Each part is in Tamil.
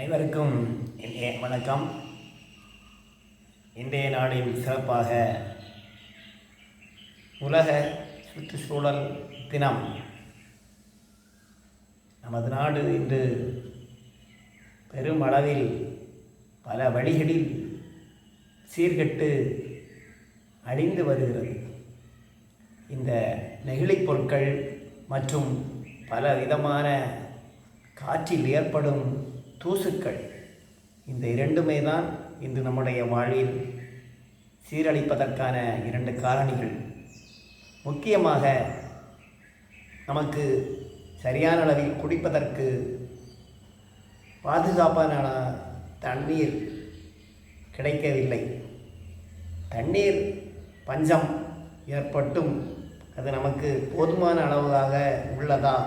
அனைவருக்கும் இன்றைய வணக்கம். இன்றைய நாளின் சிறப்பாக உலக சுற்றுச்சூழல் தினம். நமது நாடு இன்று பெருமளவில் பல வழிகளில் சீர்கெட்டு அழிந்து வருகிறது. இந்த நெகிழிப் பொருட்கள் மற்றும் பல விதமான காற்றில் ஏற்படும் தூசுக்கள். இந்த இரண்டுமே தான் இன்று நம்முடைய வாழ்வில் சீரழிப்பதற்கான இரண்டு காரணிகள். முக்கியமாக நமக்கு சரியான அளவில் குடிப்பதற்கு பாதுகாப்பான தண்ணீர் கிடைக்கவில்லை. தண்ணீர் பஞ்சம் ஏற்பட்டும். அது நமக்கு போதுமான அளவாக உள்ளதா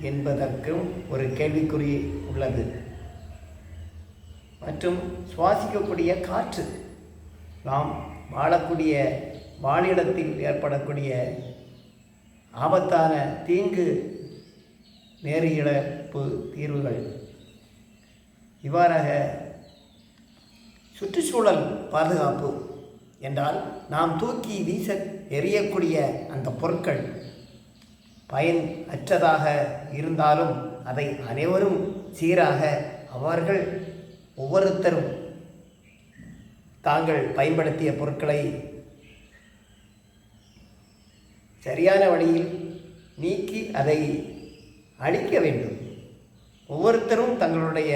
என்பதற்கும் ஒரு கேள்விக்குறி உள்ளது. மற்றும் சுவாசிக்கக்கூடிய காற்று. நாம் வாழக்கூடிய வாழிடத்தில் ஏற்படக்கூடிய ஆபத்தான தீங்கு நேரிழப்பு தீர்வுகள். இவ்வாறாக சுற்றுச்சூழல் பாதுகாப்பு என்றால் நாம் தூக்கி வீச எறியக்கூடிய அந்த பொருட்கள் பயன் அற்றதாக இருந்தாலும் அதை அனைவரும் சீராக அவர்கள் ஒவ்வொருத்தரும் தாங்கள் பயன்படுத்திய பொருட்களை சரியான வழியில் நீக்கி அதை அழிக்க வேண்டும். ஒவ்வொருத்தரும் தங்களுடைய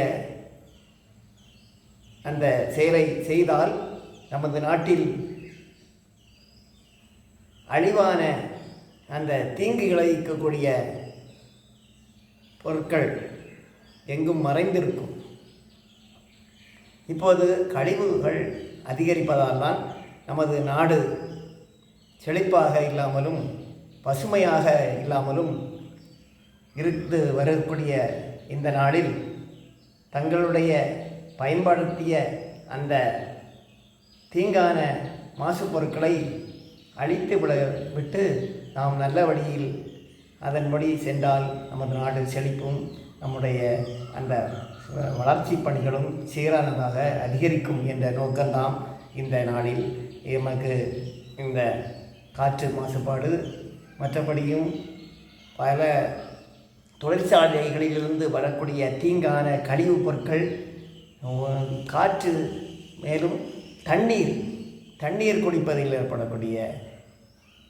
அந்த செயலை செய்தால் நமது நாட்டில் அழிவான அந்த தீங்கு விளைவிக்கக்கூடிய பொருட்கள் எங்கும் மறைந்திருக்கும். இப்போது கழிவுகள் அதிகரிப்பதால் தான் நமது நாடு செழிப்பாக இல்லாமலும் பசுமையாக இல்லாமலும் இருந்து வரக்கூடிய இந்த நாளில் தங்களுடைய பயன்படுத்திய அந்த தீங்கான மாசு பொருட்களை அழித்து விட விட்டு நாம் நல்ல வழியில் அதன்படி சென்றால் நமது நாடு செழிப்பும் நம்முடைய அந்த வளர்ச்சி பணிகளும் சீரானதாக அதிகரிக்கும் என்ற நோக்கம்தான் இந்த நாளில் எமக்கு இந்த காற்று மாசுபாடு மற்றபடியும் பல தொழிற்சாலைகளிலிருந்து வரக்கூடிய தீங்கான கழிவுப் பொருட்கள் காற்று மேலும் தண்ணீர் தண்ணீர் குடிப்பதில் ஏற்படக்கூடிய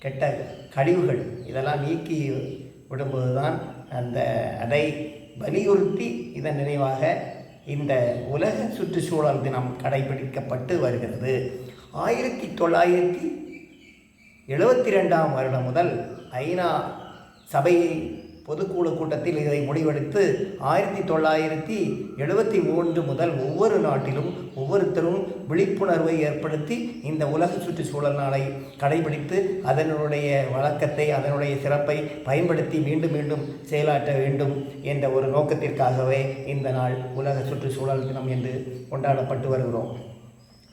கெட்ட கழிவுகள் இதெல்லாம் நீக்கி விடும்போது தான் அந்த அதை வலியுறுத்தி இதன் நினைவாக இந்த உலக சுற்றுச்சூழல் தினம் கடைபிடிக்கப்பட்டு வருகிறது. ஆயிரத்தி தொள்ளாயிரத்தி எழுபத்தி ரெண்டாம் வருடம் முதல் ஐநா சபையை பொதுக்குழு கூட்டத்தில் இதை முடிவெடுத்து ஆயிரத்தி தொள்ளாயிரத்தி எழுபத்தி மூன்று முதல் ஒவ்வொரு நாட்டிலும் ஒவ்வொருத்தரும் விழிப்புணர்வை ஏற்படுத்தி இந்த உலக சுற்றுச்சூழல் நாளை கடைபிடித்து அதனுடைய வழக்கத்தை அதனுடைய சிறப்பை பயன்படுத்தி மீண்டும் மீண்டும் செயலாற்ற வேண்டும் என்ற ஒரு நோக்கத்திற்காகவே இந்த நாள் உலக சுற்றுச்சூழல் தினம் என்று கொண்டாடப்பட்டு வருகிறோம்.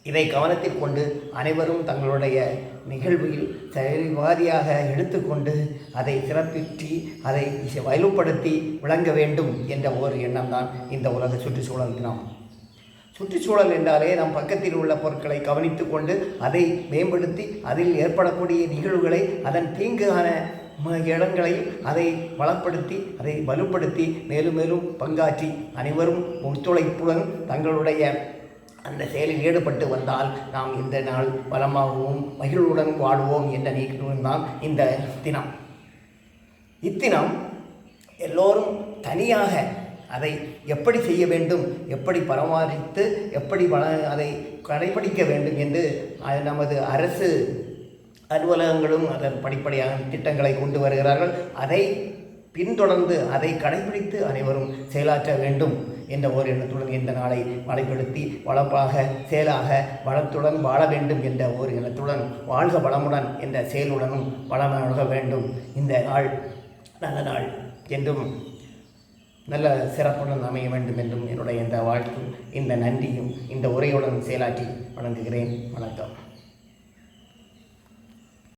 இதை கவனத்தில் கொண்டு அனைவரும் தங்களுடைய நிகழ்வில் சரிவாரியாக எடுத்துக்கொண்டு அதை சிறப்பிற்றி அதை வலுப்படுத்தி விளங்க வேண்டும் என்ற ஒரு எண்ணம் தான் இந்த உலக சுற்றுச்சூழல் தினம். சுற்றுச்சூழல் என்றாலே நம் பக்கத்தில் உள்ள பொருட்களை கவனித்து கொண்டு அதை மேம்படுத்தி அதில் ஏற்படக்கூடிய நிகழ்வுகளை அதன் தீங்கான இடங்களை அதை வளப்படுத்தி அதை வலுப்படுத்தி மேலும் மேலும் பங்காற்றி அனைவரும் ஒத்துழைப்புடன் தங்களுடைய அந்த செயலில் ஈடுபட்டு வந்தால் நாம் இந்த நாள் பலமாகவும் மகிழ்வுடன் வாடுவோம் என்ற நீக்கத்துடன் தான் இந்த தினம். இத்தினம் எல்லோரும் தனியாக அதை எப்படி செய்ய வேண்டும் எப்படி பராமரித்து எப்படி பல அதை கடைபிடிக்க வேண்டும் என்று நமது அரசு அலுவலகங்களும் அதன் படிப்படியான திட்டங்களை கொண்டு வருகிறார்கள். அதை பின்தொடர்ந்து அதை கடைபிடித்து அனைவரும் செயலாற்ற வேண்டும் என்ற ஒரு எண்ணத்துடன் இந்த நாளை வலைப்படுத்தி வளப்பாக செயலாக வளத்துடன் வாழ வேண்டும் என்ற ஒரு எண்ணத்துடன் வாழ்க வளமுடன் என்ற செயலுடனும் வளமாக வேண்டும். இந்த நாள் நல்ல நாள் என்றும் நல்ல சிறப்புடன் அமைய வேண்டும் என்றும் என்னுடைய இந்த வாழ்த்தும் இந்த நன்றியும் இந்த உரையுடன் செயலாற்றி வணங்குகிறேன். வணக்கம்.